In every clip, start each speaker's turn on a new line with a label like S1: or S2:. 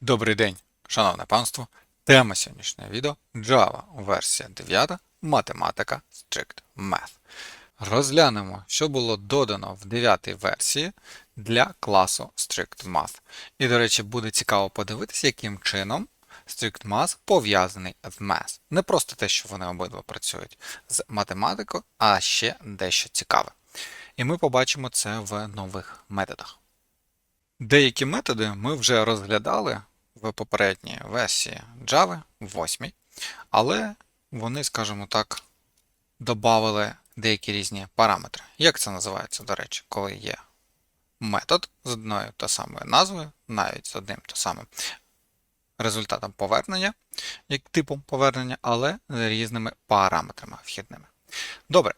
S1: Добрий день, шановне панство. Тема сьогоднішнього відео Java версія 9, математика Strict Math. Розглянемо, що було додано в 9 версії для класу Strict Math. І, до речі, буде цікаво подивитися, яким чином Strict Math пов'язаний з Math. Не просто те, що вони обидва працюють з математикою, а ще дещо цікаве. І ми побачимо це в нових методах. Деякі методи ми вже розглядали в попередній версії Java 8, але вони, скажімо так, додали деякі різні параметри. Як це називається, до речі, коли є метод з одною та самою назвою, навіть з одним та самим результатом повернення, як типом повернення, але з різними параметрами вхідними. Добре.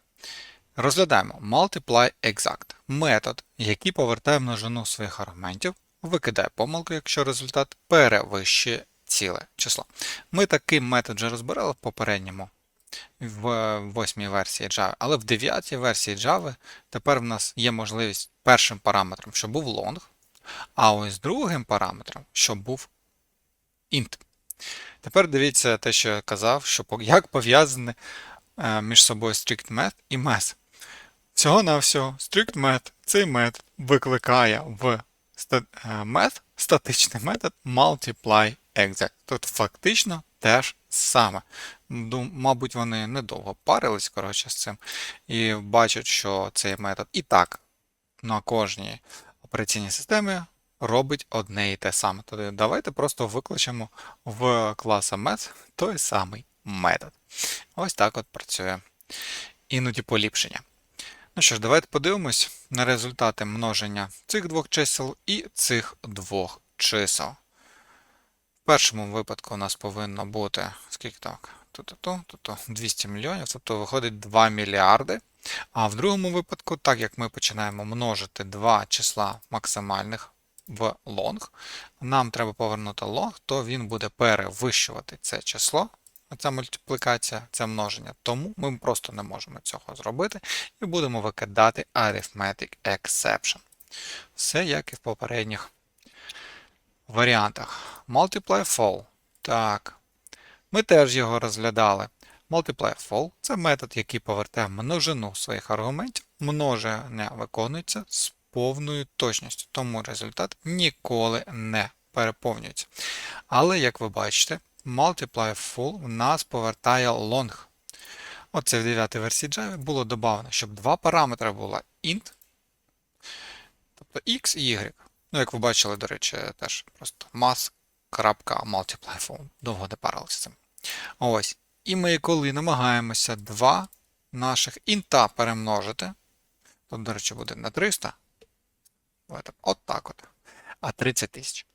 S1: Розглядаємо Multiply Exact метод, який повертає множину своїх аргументів, викидає помилку, якщо результат перевищує ціле число. Ми такий метод вже розбирали в попередньому в восьмій версії Java, але в дев'ятій версії Java тепер в нас є можливість першим параметром, щоб був long, а ось другим параметром, щоб був int. Тепер дивіться те, що я казав, що як пов'язані е, між собою strict math і math. Всього-навсього, strict math цей метод викликає в math статичний метод multiply exact. Тут фактично теж саме. Мабуть, вони недовго парились коротше, з цим і бачать, що цей метод і так на кожній операційній системі робить одне і те саме. Тоді давайте просто викличемо в класа math той самий метод. Ось так от працює іноді поліпшення. Ну що ж, давайте подивимось на результати множення цих двох чисел і цих двох чисел. В першому випадку у нас повинно бути, скільки так, тут-то, тут 200 мільйонів, тобто виходить 2 мільярди. А в другому випадку, так як ми починаємо множити два числа максимальних в лонг, нам треба повернути лонг, то він буде перевищувати це число Оця мультиплікація, це множення. Тому ми просто не можемо цього зробити і будемо викидати arithmetic exception. Все як і в попередніх варіантах. Multiply fall. Так. Ми теж його розглядали. Multiply fall це метод, який повертає множину своїх аргументів. Множення виконується з повною точністю, тому результат ніколи не переповнюється. Але, як ви бачите, multiply full у нас повертає long. Оце в 9 версії Java було додано, щоб два параметри було int, тобто x і y. Ну, як ви бачили, до речі, теж просто mass.multiply full. Довго не парилися цим. Ось. І ми, коли намагаємося два наших інта перемножити, тут, до речі, буде на 300. От так от. А 30 тисяч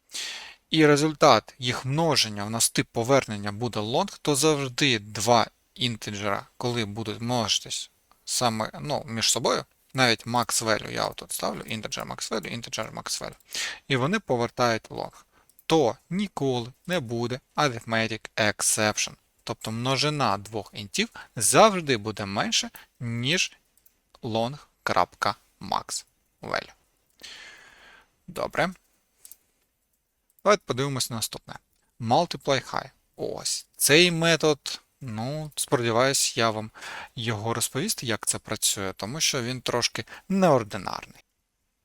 S1: і результат їх множення, у нас тип повернення буде long, то завжди два інтеджера, коли будуть множитись саме ну, між собою, навіть max value, я тут ставлю integer max value, integer max value, і вони повертають long, то ніколи не буде arithmetic exception. Тобто множина двох інтів завжди буде менше, ніж long.max value. Добре. Давайте подивимось на наступне. Multiply high. Ось. Цей метод, ну, сподіваюсь, я вам його розповісти, як це працює, тому що він трошки неординарний.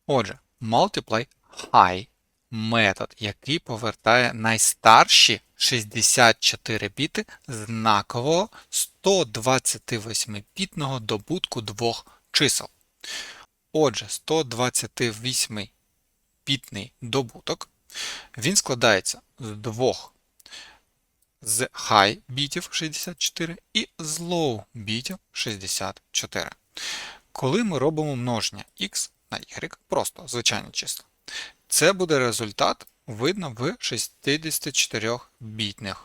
S1: Отже, Multiply high метод, який повертає найстарші 64 біти знакового 128-бітного добутку двох чисел. Отже, 128-бітний добуток він складається з двох з high бітів 64 і з low бітів 64. Коли ми робимо множення x на y, просто звичайне число, це буде результат видно в 64-бітних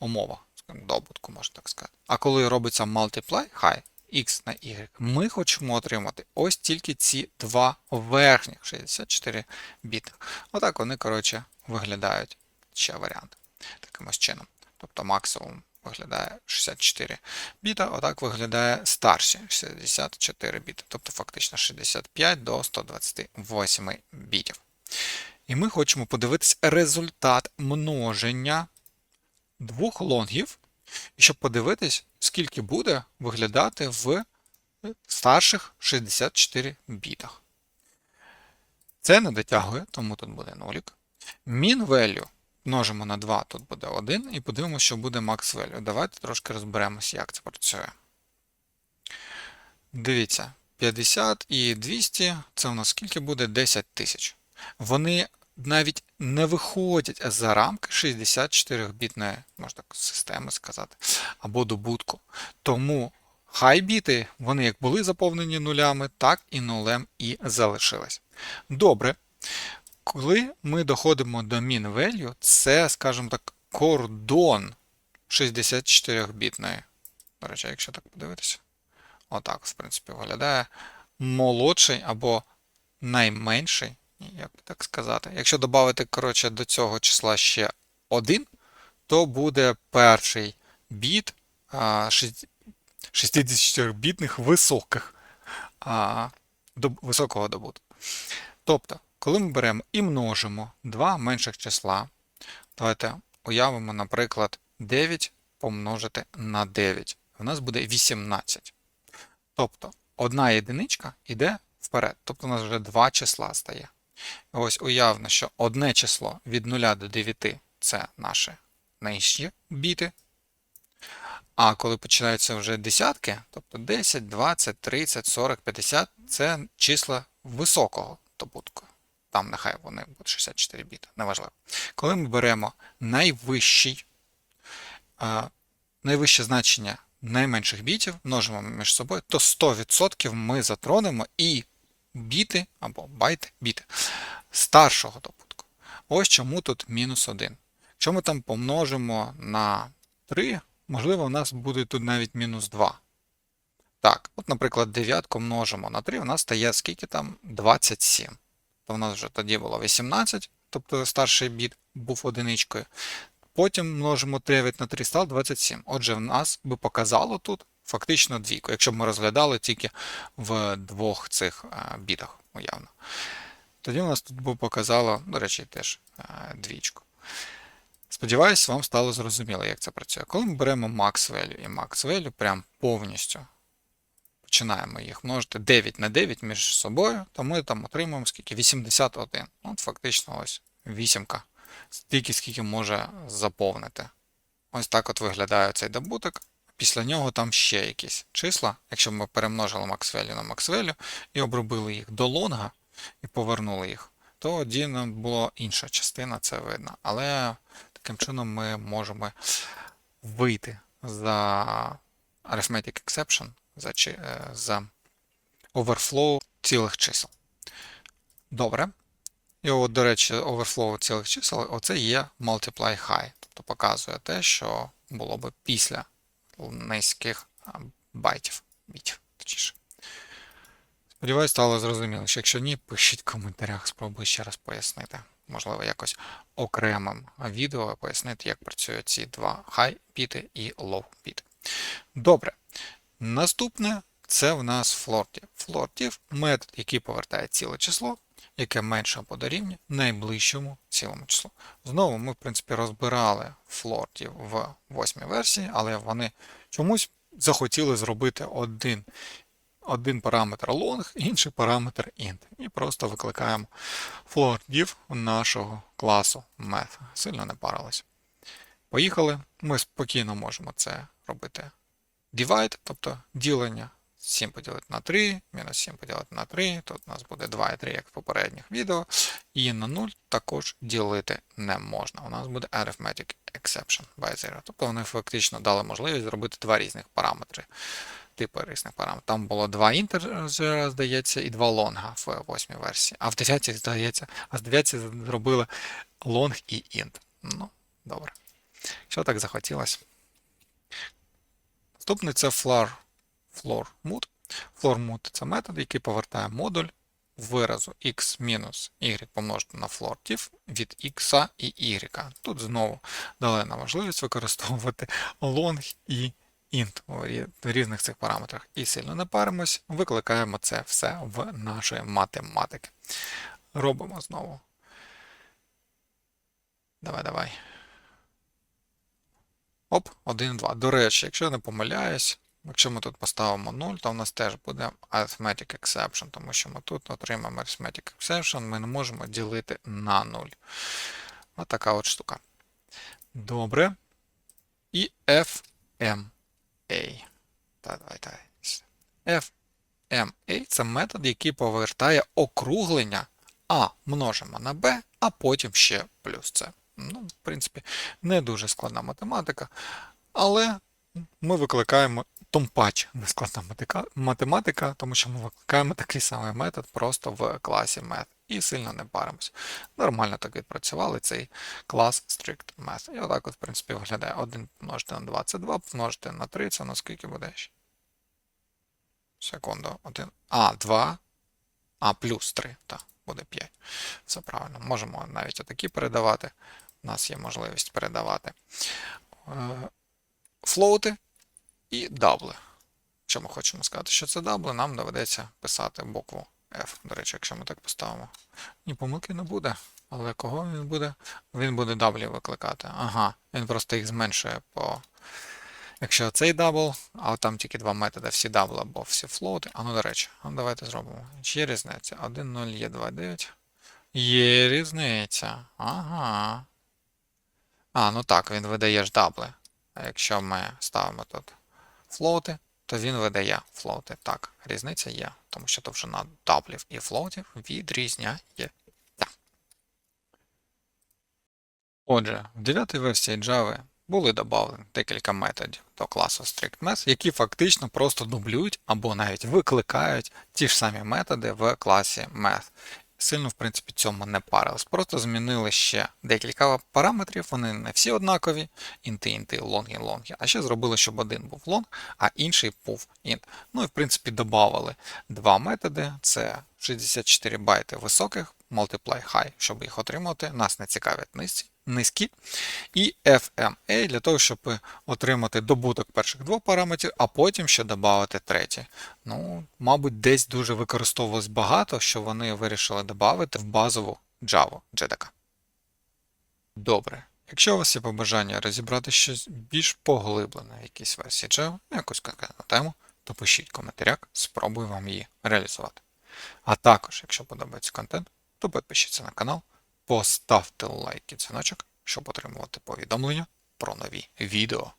S1: умовах. Добутку, можна так сказати. А коли робиться multiply high, x на y, ми хочемо отримати ось тільки ці два верхніх 64 біти. Отак вони, коротше, виглядають ще варіант. Таким ось чином. Тобто максимум виглядає 64 біта, отак виглядає старші 64 біти, тобто фактично 65 до 128 бітів. І ми хочемо подивитись результат множення двох лонгів, і щоб подивитись, скільки буде виглядати в старших 64 бітах. Це не дотягує, тому тут буде нулік. Min value множимо на 2, тут буде 1, і подивимося, що буде max value. Давайте трошки розберемося, як це працює. Дивіться, 50 і 200 це у нас скільки буде 10 тисяч. Вони навіть не виходять за рамки 64-бітної, можна так, системи сказати, або добутку. Тому хай біти, вони як були заповнені нулями, так і нулем і залишились. Добре. Коли ми доходимо до min value, це, скажімо так, кордон 64-бітної. До речі, якщо так подивитися, отак, в принципі, виглядає молодший або найменший, як би так сказати. Якщо додати, коротше, до цього числа ще 1, то буде перший біт 64-бітних високих, а, до, високого добутку. Тобто, коли ми беремо і множимо два менших числа, давайте уявимо, наприклад, 9 помножити на 9. У нас буде 18. Тобто, одна єдиничка йде вперед. Тобто у нас вже два числа стає. Ось уявно, що одне число від 0 до 9 це наші нижчі біти. А коли починаються вже десятки, тобто 10, 20, 30, 40, 50 це числа високого добутку. Там нехай вони будуть 64 біта, неважливо. Коли ми беремо найвищий, а, найвище значення найменших бітів, множимо між собою, то 100% ми затронемо і біти або байти біти старшого добутку. Ось чому тут мінус 1. Якщо ми там помножимо на 3, можливо, у нас буде тут навіть мінус 2. Так, от, наприклад, дев'ятку множимо на 3, у нас стає скільки там 27. То в нас вже тоді було 18, тобто старший біт був одиничкою. Потім множимо 9 на 3 стало 27. Отже, в нас би показало тут фактично двійку, якщо б ми розглядали тільки в двох цих бітах, уявно. Тоді у нас тут би показало, до речі, теж двічку. Сподіваюсь, вам стало зрозуміло, як це працює. Коли ми беремо max value і max value прям повністю починаємо їх множити 9 на 9 між собою, то ми там отримуємо скільки 81. От фактично ось вісімка. Стільки, скільки може заповнити. Ось так от виглядає цей добуток. Після нього там ще якісь числа. Якщо ми перемножили MaxValue на MaxValue і обробили їх до лонга і повернули їх, то тоді нам була інша частина, це видно. Але таким чином ми можемо вийти за Arithmetic Exception за е, за overflow цілих чисел. Добре. І от, до речі, overflow цілих чисел оце є multiply high. Тобто показує те, що було би після низьких байтів. бітів, точніше. Сподіваюсь, стало зрозуміло. що Якщо ні, пишіть в коментарях, спробую ще раз пояснити. Можливо, якось окремим відео пояснити, як працюють ці два біти і low біти. Добре. Наступне це в нас флортів. Флортів метод, який повертає ціле число, яке менше або дорівнює найближчому цілому числу. Знову ми, в принципі, розбирали флортів в восьмій версії, але вони чомусь захотіли зробити один один параметр long, інший параметр int. І просто викликаємо флортів нашого класу math. Сильно не парились. Поїхали. Ми спокійно можемо це робити divide, тобто ділення 7 поділити на 3, мінус 7 поділити на 3, тут у нас буде 2 і 3, як в попередніх відео. І на 0 також ділити не можна. У нас буде arithmetic exception by 0. Тобто вони фактично дали можливість зробити два різних параметри. Типи різних параметрів. Там було два інтержера, здається, і два лонга в 8 версії. А в 9 здається, а з 9 зробили long і int. Ну, добре. Що так захотілося? Наступний це floor, floor mood. Floor mood це метод, який повертає модуль виразу x-y помножити на floor від x і y. Тут знову дали можливість використовувати long і int в різних цих параметрах. І сильно не паримось, викликаємо це все в нашої математики. Робимо знову Давай, давай. Оп, 1, 2. До речі, якщо я не помиляюсь, якщо ми тут поставимо 0, то в нас теж буде arithmetic exception, тому що ми тут отримаємо arithmetic exception, ми не можемо ділити на 0. Ось така от штука. Добре. І FMA. FMA це метод, який повертає округлення А множимо на Б, а потім ще плюс С. Ну, в принципі, не дуже складна математика, але ми викликаємо томпач нескладна математика, тому що ми викликаємо такий самий метод просто в класі Math і сильно не паримось. Нормально так відпрацювали цей клас Strict Math. І отак от, в принципі, виглядає 1 помножити на 2 це 2, помножити на 3, це на скільки буде ще? Секунду, 1. А, 2. А, плюс 3, так, буде 5. Все правильно. Можемо навіть отакі передавати. У нас є можливість передавати е, флоути і дабли. Якщо ми хочемо сказати, що це дабли, нам доведеться писати букву F. До речі, якщо ми так поставимо. Ні, помилки не буде. Але кого він буде? Він буде даблі викликати. Ага, він просто їх зменшує по. Якщо цей дабл, а там тільки два методи, всі дабл або всі флоути. А ну, до речі, ну давайте зробимо. Чи є різниця? 1, 0, є 2, 9. Є різниця. Ага. А, ну так, він видає ж дабли. А якщо ми ставимо тут флоути, то він видає флоути. Так, різниця є, тому що довжина даблів і флоутів відрізняється. Отже, в 9 версії Java були додавлені декілька методів до класу StrictMath, які фактично просто дублюють або навіть викликають ті ж самі методи в класі Math. Сильно, в принципі, цьому не парились. Просто змінили ще декілька параметрів, вони не всі однакові, інти, інти, лонги, лонги. А ще зробили, щоб один був лонг, а інший був int. Ну і в принципі додали два методи: це 64 байти високих, multiply high, щоб їх отримати. Нас не цікавлять низькі. Низькі, і FMA для того, щоб отримати добуток перших двох параметрів, а потім ще додати третій. Ну, мабуть, десь дуже використовувалось багато, що вони вирішили додати в базову Java JDK. Добре. Якщо у вас є побажання розібрати щось більш поглиблене в якійсь версії Java, якусь конкретну тему, то пишіть в коментарях, спробую вам її реалізувати. А також, якщо подобається контент, то підпишіться на канал, поставте лайк і дзвіночок, щоб отримувати повідомлення про нові відео.